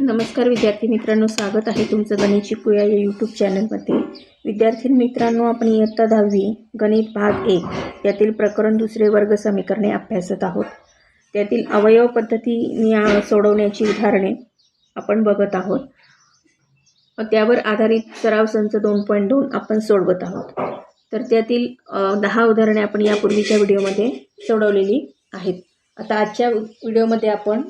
नमस्कार विद्यार्थी मित्रांनो स्वागत आहे तुमचं गणित शिकूया या यूट्यूब चॅनलमध्ये विद्यार्थी मित्रांनो आपण इयत्ता दहावी गणित भाग एक यातील प्रकरण दुसरे वर्ग समीकरणे अभ्यासत आहोत. त्यातील अवयव पद्धतीने सोडवण्याची उदाहरणे आपण बघत आहोत. त्यावर आधारित सराव संच दोन पॉईंट दोन आपण सोडवत आहोत. तर त्यातील दहा उदाहरणे आपण यापूर्वीच्या व्हिडिओमध्ये सोडवलेली आहेत. आता आजच्या व्हिडिओमध्ये आपण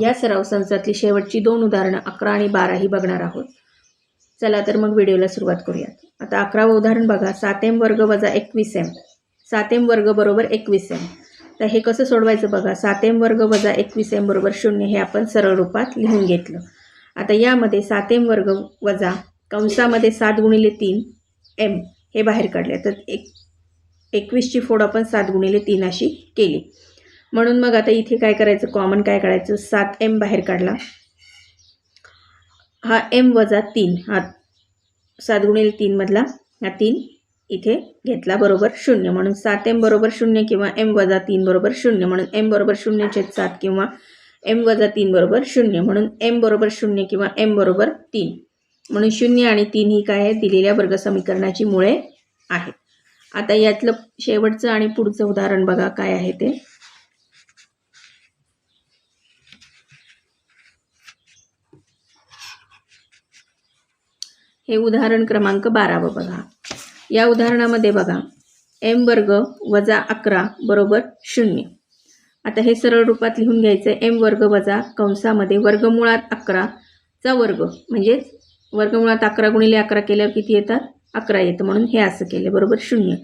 या सराव संचातली शेवटची दोन उदाहरणं अकरा आणि बारा ही बघणार आहोत. चला तर मग व्हिडिओला सुरुवात करूयात. आता अकरावं उदाहरण बघा. सात एम वर्ग वजा एकवीस एम. सात एम वर्ग बरोबर एकवीस एम. तर हे कसं सोडवायचं बघा. सात एम वर्ग वजा एकवीस एम बरोबर शून्य हे आपण सरळ रूपात लिहून घेतलं. आता यामध्ये सात एम वर्ग वजा कंसामध्ये सात गुणिले तीन एम हे बाहेर काढले. तर एक एकवीसची फोड आपण सात गुणिले तीन अशी केली. म्हणून मग आता इथे काय करायचं? कॉमन काय काढायचं? सात एम बाहेर काढला. हा एम वजा तीन. हा सात गुणिले तीनमधला हा तीन इथे घेतला बरोबर शून्य. म्हणून सात एम बरोबर शून्य किंवा एम वजा तीन बरोबर शून्य. म्हणून एम बरोबर शून्य छेद सात किंवा एम वजा तीन बरोबर शून्य. म्हणून एम बरोबर शून्य किंवा एम बरोबर तीन. म्हणून शून्य आणि तीन ही काय आहे? दिलेल्या वर्ग समीकरणाची मुळे आहेत. आता यातलं शेवटचं आणि पुढचं उदाहरण बघा काय आहे ते. हे उदाहरण क्रमांक बारावं बघा. या उदाहरणामध्ये बघा एम वर्ग वजा अकरा बरोबर शून्य. आता हे सरळ रूपात लिहून घ्यायचं आहे एम वर्ग वजा कंसामध्ये वर्गमुळात अकराचा वर्ग. म्हणजेच वर्गमुळात अकरा गुणिले अकरा केल्यावर किती येतात? अकरा येतं. म्हणून हे असं केलं बरोबर शून्य.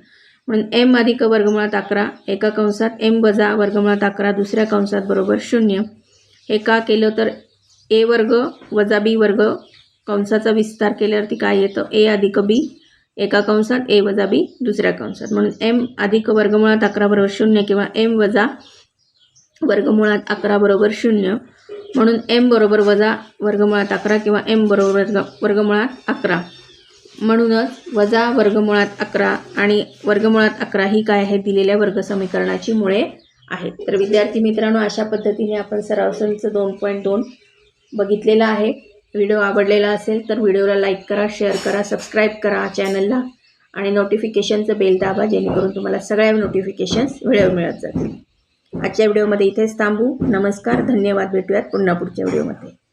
म्हणून एम अधिक वर्गमुळात अकरा एका कंसात एम वजा वर्गमुळात अकरा दुसऱ्या कंसात बरोबर शून्य. हे का केलं तर? ए वर्ग वजा बी वर्ग कंसाचा विस्तार केल्यावरती काय येतं? ए अधिक बी एका कंसात ए वजा बी दुसऱ्या कंसात. म्हणून एम अधिक वर्गमुळात अकरा बरोबर शून्य किंवा एम वजा वर्गमुळात अकरा बरोबर शून्य. म्हणून एम बरोबर वजा वर्गमुळात अकरा किंवा एम बरोबर वर्ग वर्गमुळात अकरा. म्हणूनच वजा वर्गमुळात अकरा आणि वर्गमुळात अकरा ही काय आहे दिलेल्या वर्ग समीकरणाची मुळे आहेत. तर विद्यार्थी मित्रांनो अशा पद्धतीने आपण सराव संच दोन पॉईंट दोन बघितलेला आहे. व्हिडिओ आवडलेला असेल तर व्हिडिओला लाईक करा शेअर करा सबस्क्राईब करा चॅनलला आणि नोटिफिकेशनचं बेल दाबा जेणेकरून तुम्हाला सगळ्या नोटिफिकेशन्स वेळेवर मिळत जातील. आजच्या व्हिडिओमध्ये इथेच थांबू. नमस्कार. धन्यवाद. भेटूयात पुन्हा पुढच्या व्हिडिओमध्ये.